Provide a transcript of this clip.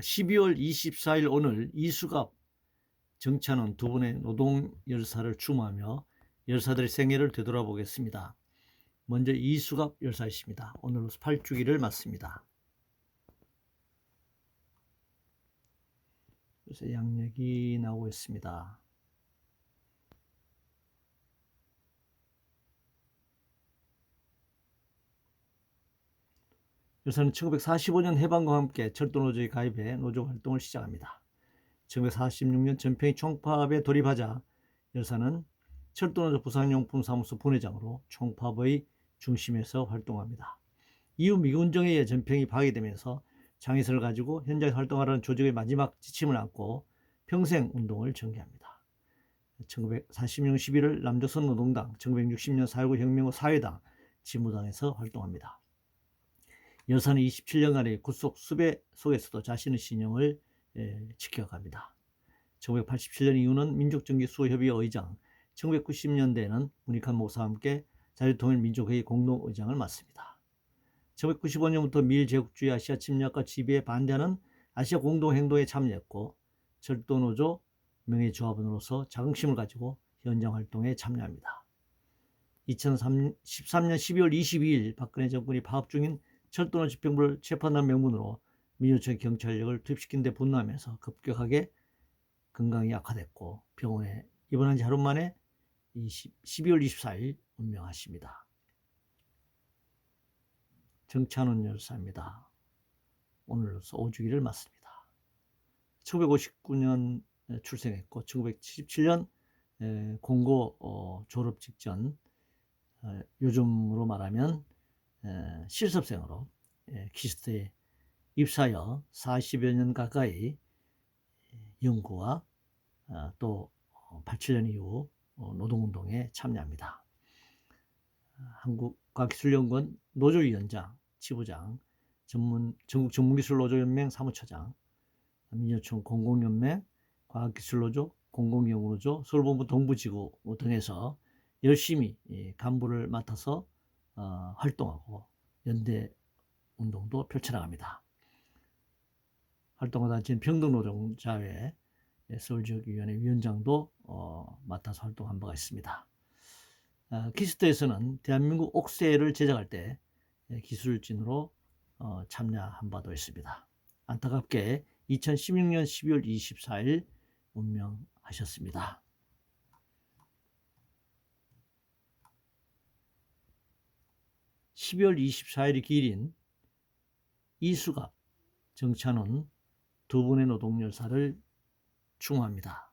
12월 24일 오늘 이수갑 정찬원 두 분의 노동 열사를 추모하며 열사들의 생애를 되돌아보겠습니다. 먼저 이수갑 열사이십니다. 오늘로서 8주기를 맞습니다. 그래서 양력이 나오고 있습니다. 열사는 1945년 해방과 함께 철도노조에 가입해 노조 활동을 시작합니다. 1946년 전평이 총파업에 돌입하자 열사는 철도노조 부산용품 사무소 분회장으로 총파업의 중심에서 활동합니다. 이후 미군정에 의해 전평이 파괴되면서 장애설을 가지고 현장 활동하려는 조직의 마지막 지침을 안고 평생 운동을 전개합니다. 1940년 11월 남조선 노동당, 1960년 4.19 혁명 후 사회당, 지무당에서 활동합니다. 여사는 27년간의 구속 수배 속에서도 자신의 신용을 에, 지켜갑니다. 1987년 이후는 민족정기수호협의회 의장, 1990년대에는 문익환 목사와 함께 자유통일 민족회의 공동의장을 맡습니다. 1995년부터 미일 제국주의 아시아 침략과 지배에 반대하는 아시아 공동행동에 참여했고 철도노조 명예조합원으로서 자긍심을 가지고 현장 활동에 참여합니다. 2013년 12월 22일 박근혜 정권이 파업 중인 철도노 집행부를 재판한 명분으로 민요청 경찰력을 투입시킨 데 분노하면서 급격하게 건강이 악화됐고 병원에 입원한 지 하루 만에 20, 12월 24일 운명하십니다. 정찬원 열사입니다. 오늘로서 5주기를 맞습니다. 1959년 출생했고 1977년 공고 어, 졸업 직전 어, 요즘으로 말하면 실습생으로 키스트에 입사하여 40여 년 가까이 연구와 어, 또 87년 이후 노동운동에 참여합니다. 한국과학기술연구원 노조위원장, 지부장, 전문, 전국 전문기술노조연맹 사무처장, 민요총 공공연맹, 과학기술노조, 공공연구노조, 서울본부 동부지구 등에서 열심히 간부를 맡아서 어, 활동하고 연대 운동도 펼쳐나갑니다. 활동하다 지금 평등노동자회 서울지역위원회 위원장도 어, 맡아서 활동한 바가 있습니다. 어, 키스트에서는 대한민국 옥새를 제작할 때 기술진으로 어, 참여한 바도 있습니다. 안타깝게 2016년 12월 24일 운명하셨습니다. (12월 24일이) 기일인 이수갑 정찬훈 두 분의 노동열사를 추모합니다.